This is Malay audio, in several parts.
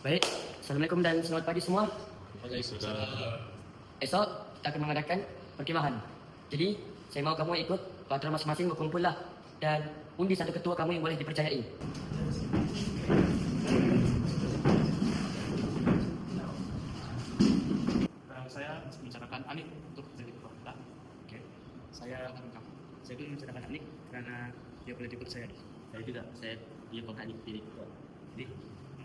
Baik, Assalamualaikum dan selamat pagi semua. Esok kita akan mengadakan perkemahan. Jadi, saya mahu kamu ikut patrol masing-masing berkumpul lah. Dan undi satu ketua kamu yang boleh dipercayai. Uh, saya mencadangkan Anik untuk menjadi ketua kita. Oke. Saya akan kamu. Saya pun mencadangkan Anik karena dia boleh dipercaya. Saya juga, saya dia pernah dipilih ketua. Jadi,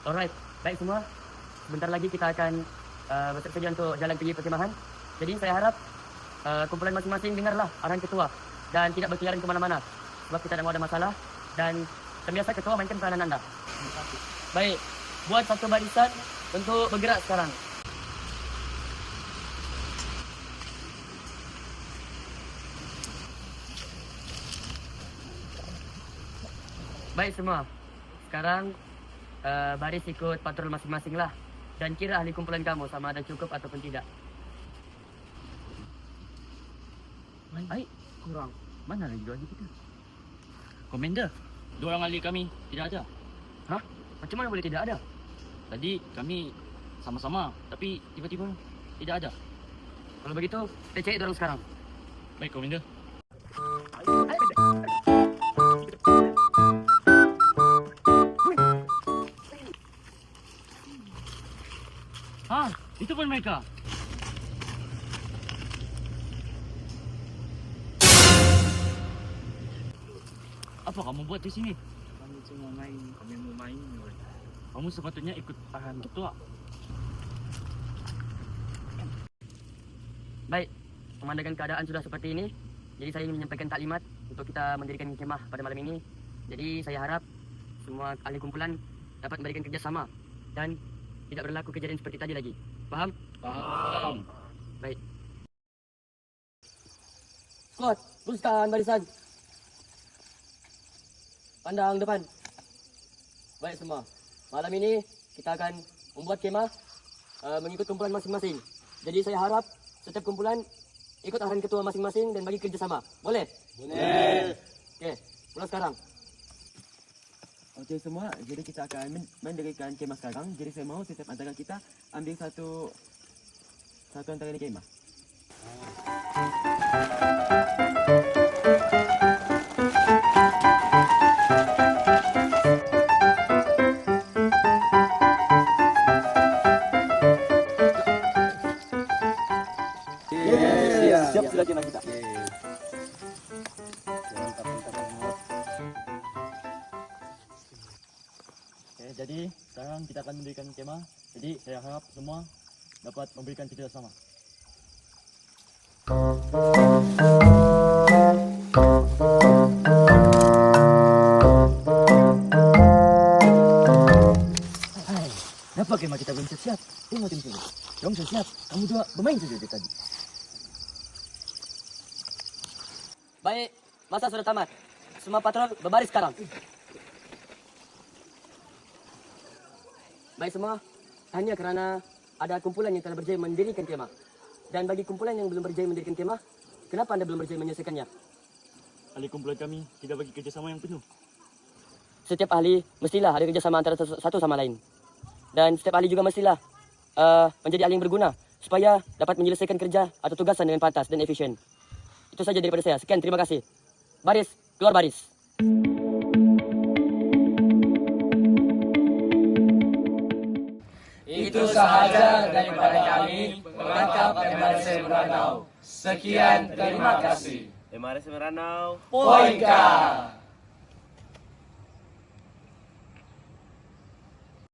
Alright, baik semua. Sebentar lagi kita akan uh, bersedia untuk jalan pergi perkemahan. Jadi saya harap uh, kumpulan masing-masing dengarlah arahan ketua dan tidak berkeliaran ke mana-mana. Sebab kita tak mahu ada masalah dan terbiasa ketua mainkan peranan anda. Baik, buat satu barisan untuk bergerak sekarang. Baik semua. Sekarang uh, baris ikut patrol masing-masing lah. Dan kira ahli kumpulan kamu sama ada cukup ataupun tidak. Baik, kurang. Mana lagi dua kita? Komander, dua orang ahli kami tidak ada. Hah? Macam mana boleh tidak ada? Tadi kami sama-sama, tapi tiba-tiba tidak ada. Kalau begitu, kita cari dorang sekarang. Baik, Komander. Ah, itu pun mereka. Apa kamu buat di sini? Kami cuma main, kami mau main. Kamu sepatutnya ikut arahan ketua. Baik, memandangkan keadaan sudah seperti ini, jadi saya ingin menyampaikan taklimat untuk kita mendirikan kemah pada malam ini. Jadi saya harap semua ahli kumpulan dapat memberikan kerjasama dan tidak berlaku kejadian seperti tadi lagi. Faham? Paham. Baik. Squad, teruskan barisan. Pandang depan. Baik semua. Malam ini kita akan membuat kemah uh, mengikut kumpulan masing-masing. Jadi saya harap setiap kumpulan ikut arahan ketua masing-masing dan bagi kerjasama. Boleh? Boleh. Okey, mulai sekarang. Okey semua, jadi kita akan men- mendirikan kemah sekarang. Jadi saya mahu setiap antara kita ambil satu satu antara ini kemah. Siap, siap sudah kemah kita. Jadi sekarang kita akan memberikan kemah. Jadi saya harap semua dapat memberikan kerjasama. Hai, kenapa kemah kita belum siap-siap? Tengok tim sini. Dong sudah siap. Kamu dua bermain saja dari tadi. Baik, masa sudah tamat. Semua patrol berbaris sekarang. Baik semua, hanya kerana ada kumpulan yang telah berjaya mendirikan kemah. Dan bagi kumpulan yang belum berjaya mendirikan kemah, kenapa anda belum berjaya menyelesaikannya? Ahli kumpulan kami tidak bagi kerjasama yang penuh. Setiap ahli mestilah ada kerjasama antara satu sama lain. Dan setiap ahli juga mestilah uh, menjadi ahli yang berguna supaya dapat menyelesaikan kerja atau tugasan dengan pantas dan efisien. Itu saja daripada saya. Sekian, terima kasih. Baris, keluar baris. Itu sahaja daripada kami mengangkat MRC Meranau. Sekian, terima kasih. MRS Meranau. Poinka!